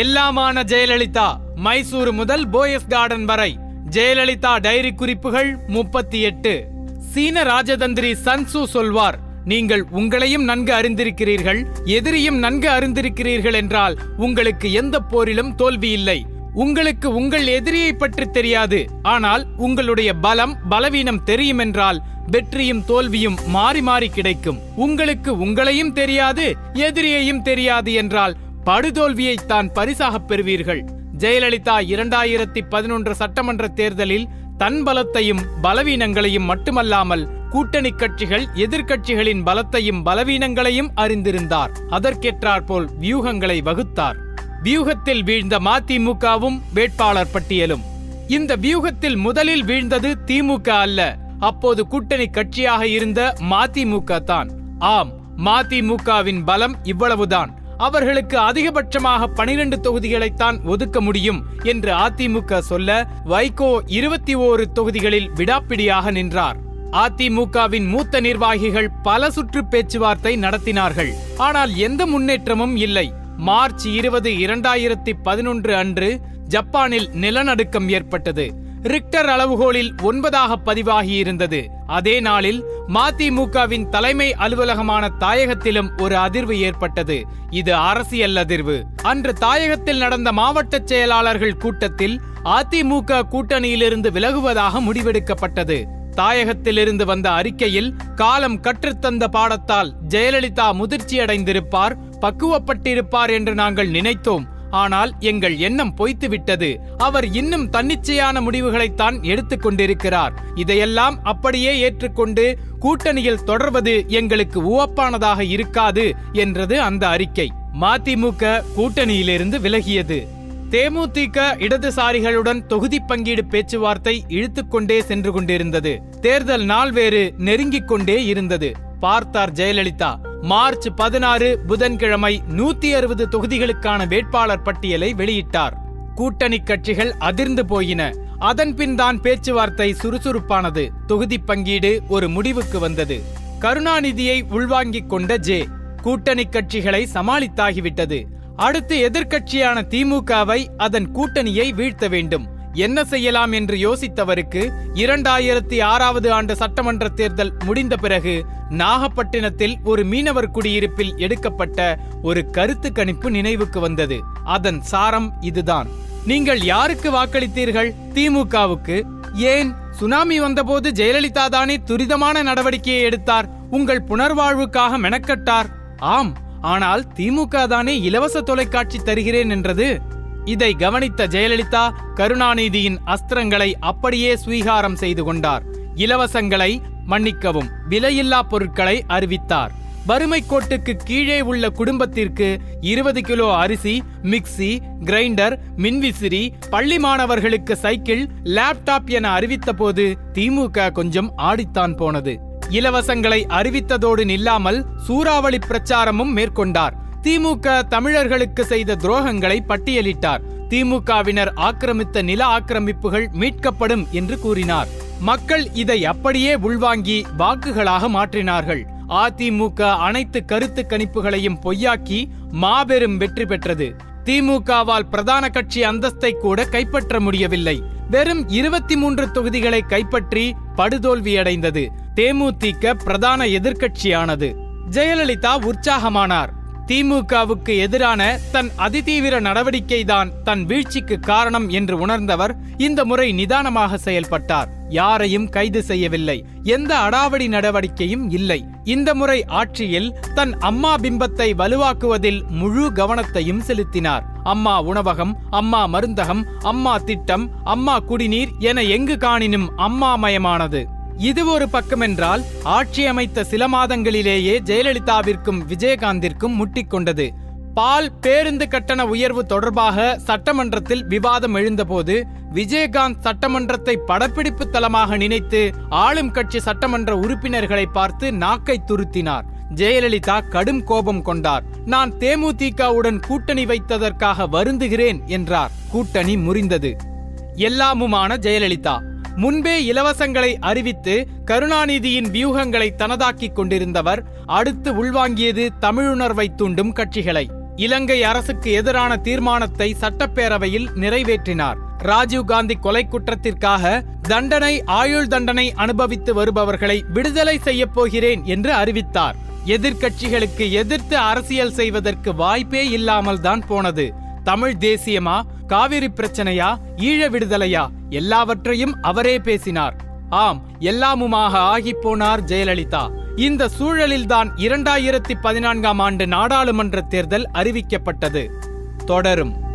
எல்லாமான ஜெயலலிதா மைசூரு முதல் போயஸ் கார்டன் வரை. ஜெயலலிதா டைரி குறிப்புகள் முப்பத்தி எட்டு. சீன ராஜதந்திரி சன்சு சொல்வார் நீங்கள் உங்களையும் நன்கு அறிந்திருக்கிறீர்கள் எதிரியும் நன்கு அறிந்திருக்கிறீர்கள் என்றால் உங்களுக்கு எந்த போரிலும் தோல்வி இல்லை. உங்களுக்கு உங்கள் எதிரியை பற்றி தெரியாது ஆனால் உங்களுடைய பலம் பலவீனம் தெரியும் என்றால் வெற்றியும் தோல்வியும் மாறி மாறி கிடைக்கும். உங்களுக்கு உங்களையும் தெரியாது எதிரியையும் தெரியாது என்றால் படுதோல்வியை தான் பரிசாகப் பெறுவீர்கள். ஜெயலலிதா இரண்டாயிரத்தி பதினொன்று சட்டமன்ற தேர்தலில் தன் பலத்தையும் பலவீனங்களையும் மட்டுமல்லாமல் கூட்டணி கட்சிகள் எதிர்க்கட்சிகளின் பலத்தையும் பலவீனங்களையும் அறிந்திருந்தார். அதற்கேற்றாற்போல் வியூகங்களை வகுத்தார். வியூகத்தில் வீழ்ந்த மதிமுகவும் வேட்பாளர் பட்டியலும். இந்த வியூகத்தில் முதலில் வீழ்ந்தது திமுக அல்ல. அப்போது கூட்டணி கட்சியாக இருந்த மதிமுக தான். ஆம் மதிமுகவின் பலம் இவ்வளவுதான். அவர்களுக்கு அதிகபட்சமாக பனிரெண்டு தொகுதிகளைத்தான் ஒதுக்க முடியும் என்று அதிமுக சொல்ல வைகோ இருபத்தி ஓரு தொகுதிகளில் விடாப்பிடியாக நின்றார். அதிமுகவின் மூத்த நிர்வாகிகள் பல சுற்று பேச்சுவார்த்தை நடத்தினார்கள். ஆனால் எந்த முன்னேற்றமும் இல்லை. மார்ச் இருபது இரண்டாயிரத்தி பதினொன்று அன்று ஜப்பானில் நிலநடுக்கம் ஏற்பட்டது. ரிக்டர் அளவுகோலில் ஒன்பதாக பதிவாகியிருந்தது. அதே நாளில் மதிமுகவின் தலைமை அலுவலகமான தாயகத்திலும் ஒரு அதிர்வு ஏற்பட்டது. இது அரசியல் அதிர்வு. அன்று தாயகத்தில் நடந்த மாவட்ட செயலாளர்கள் கூட்டத்தில் அதிமுக கூட்டணியிலிருந்து விலகுவதாக முடிவெடுக்கப்பட்டது. தாயகத்திலிருந்து வந்த அறிக்கையில் காலம் கற்றுத்தந்த பாடத்தால் ஜெயலலிதா முதிர்ச்சியடைந்திருப்பார் பக்குவப்பட்டிருப்பார் என்று நாங்கள் நினைத்தோம். ஆனால் எங்கள் எண்ணம் பொய்த்துவிட்டது. அவர் இன்னும் தன்னிச்சையான முடிவுகளைத்தான் எடுத்துக் கொண்டிருக்கிறார். இதையெல்லாம் அப்படியே ஏற்றுக்கொண்டு கூட்டணியில் தொடர்வது எங்களுக்கு உவப்பானதாக இருக்காது என்றது அந்த அறிக்கை. மதிமுக கூட்டணியிலிருந்து விலகியது. தேமுதிக இடதுசாரிகளுடன் தொகுதி பங்கீடு பேச்சுவார்த்தை இழுத்துக்கொண்டே சென்று கொண்டிருந்தது. தேர்தல் நாள் வேறு நெருங்கிக் கொண்டே இருந்தது. பார்த்தார் ஜெயலலிதா. மார்ச் பதினாறு புதன்கிழமை நூத்தி அறுபது தொகுதிகளுக்கான வேட்பாளர் பட்டியலை வெளியிட்டார். கூட்டணி கட்சிகள் அதிர்ந்து போயின. அதன்பின் தான் பேச்சுவார்த்தை சுறுசுறுப்பானது. தொகுதி பங்கீடு ஒரு முடிவுக்கு வந்தது. கருணாநிதியை உள்வாங்கிக் கொண்ட ஜே. கூட்டணி கட்சிகளை சமாளித்தாகிவிட்டது. அடுத்து எதிர்க்கட்சியான திமுகவை அதன் கூட்டணியை வீழ்த்த வேண்டும். என்ன செய்யலாம் என்று யோசித்தவருக்கு இரண்டாயிரத்தி ஆறாவது ஆண்டு சட்டமன்ற தேர்தல் முடிந்த பிறகு நாகப்பட்டினத்தில் ஒரு மீனவர் குடியிருப்பில் எடுக்கப்பட்ட ஒரு கருத்து கணிப்பு நினைவுக்கு வந்தது. அதன் சாரம் இதுதான். நீங்கள் யாருக்கு வாக்களித்தீர்கள்? திமுகவுக்கு. ஏன்? சுனாமி வந்தபோது ஜெயலலிதா தானே துரிதமான நடவடிக்கையை எடுத்தார். உங்கள் புனர்வாழ்வுக்காக மெனக்கட்டார். ஆம் ஆனால் திமுக தானே இலவச தொலைக்காட்சி தருகிறேன் என்றது. இதை கவனித்த ஜெயலலிதா கருணாநிதியின் அஸ்திரங்களை அப்படியே ஸ்வீகாரம் செய்து கொண்டார். இலவசங்களை மன்னிக்கவும். விலையில்லா பொருட்களை அறிவித்தார். வறுமை கோட்டுக்கு கீழே உள்ள குடும்பத்திற்கு இருபது கிலோ அரிசி மிக்சி கிரைண்டர் மின்விசிறி பள்ளி மாணவர்களுக்கு சைக்கிள் லேப்டாப் என அறிவித்த போது திமுக கொஞ்சம் ஆடித்தான் போனது. இலவசங்களை அறிவித்ததோடு நில்லாமல் சூறாவளி பிரச்சாரமும் மேற்கொண்டார். திமுக தமிழர்களுக்கு செய்த துரோகங்களை பட்டியலிட்டார். திமுகவினர் ஆக்கிரமித்த நில ஆக்கிரமிப்புகள் மீட்கப்படும் என்று கூறினார். மக்கள் இதை அப்படியே உள்வாங்கி வாக்குகளாக மாற்றினார்கள். அதிமுக அனைத்து கருத்து கணிப்புகளையும் பொய்யாக்கி மாபெரும் வெற்றி பெற்றது. திமுகவால் பிரதான கட்சி அந்தஸ்தை கூட கைப்பற்ற முடியவில்லை. வெறும் இருபத்தி மூன்று தொகுதிகளை கைப்பற்றி படுதோல்வியடைந்தது. தேமுதிக பிரதான எதிர்க்கட்சியானது. ஜெயலலிதா உற்சாகமானார். திமுகவுக்கு எதிரான தன் அதிதீவிர நடவடிக்கைதான் தன் வீழ்ச்சிக்கு காரணம் என்று உணர்ந்தவர் இந்த முறை நிதானமாக செயல்பட்டார். யாரையும் கைது செய்யவில்லை. எந்த அடாவடி நடவடிக்கையும் இல்லை. இந்த முறை ஆட்சியில் தன் அம்மா பிம்பத்தை வலுவாக்குவதில் முழு கவனத்தையும் செலுத்தினார். அம்மா உணவகம் அம்மா மருந்தகம் அம்மா திட்டம் அம்மா குடிநீர் என எங்கு காணினும் அம்மாமயமானது. இது ஒரு பக்கமென்றால் ஆட்சி அமைத்த சில மாதங்களிலேயே ஜெயலலிதாவிற்கும் விஜயகாந்திற்கும் முட்டிக்கொண்டது. பால் பேருந்து கட்டண உயர்வு தொடர்பாக சட்டமன்றத்தில் விவாதம் எழுந்தபோது விஜயகாந்த் சட்டமன்றத்தை படப்பிடிப்பு தளமாக நினைத்து ஆளும் கட்சி சட்டமன்ற உறுப்பினர்களை பார்த்து நாக்கை துருத்தினார். ஜெயலலிதா கடும் கோபம் கொண்டார். நான் தேமுதிகவுடன் கூட்டணி வைத்ததற்காக வருந்துகிறேன் என்றார். கூட்டணி முறிந்தது. எல்லாமுமான ஜெயலலிதா. முன்பே இலவசங்களை அறிவித்து கருணாநிதியின் வியூகங்களை தனதாக்கிக் கொண்டிருந்தவர் அடுத்து உள்வாங்கியது தமிழுணர்வை தூண்டும் கட்சிகளை. இலங்கை அரசுக்கு எதிரான தீர்மானத்தை சட்டப்பேரவையில் நிறைவேற்றினார். ராஜீவ் காந்தி கொலை குற்றத்திற்காக தண்டனை ஆயுள் தண்டனை அனுபவித்து வருபவர்களை விடுதலை செய்யப் போகிறேன் என்று அறிவித்தார். எதிர்க்கட்சிகளுக்கு எதிர்த்து அரசியல் செய்வதற்கு வாய்ப்பே இல்லாமல் தான் போனது. தமிழ் தேசியமா? காவிரி பிரச்சனையா ஈழ விடுதலையா? எல்லாவற்றையும் அவரே பேசினார். ஆம் எல்லாமுமாக ஆகிப் போனார் ஜெயலலிதா. இந்த சூழலில்தான் இரண்டாயிரத்தி பதினான்காம் ஆண்டு நாடாளுமன்ற தேர்தல் அறிவிக்கப்பட்டது. தொடரும்.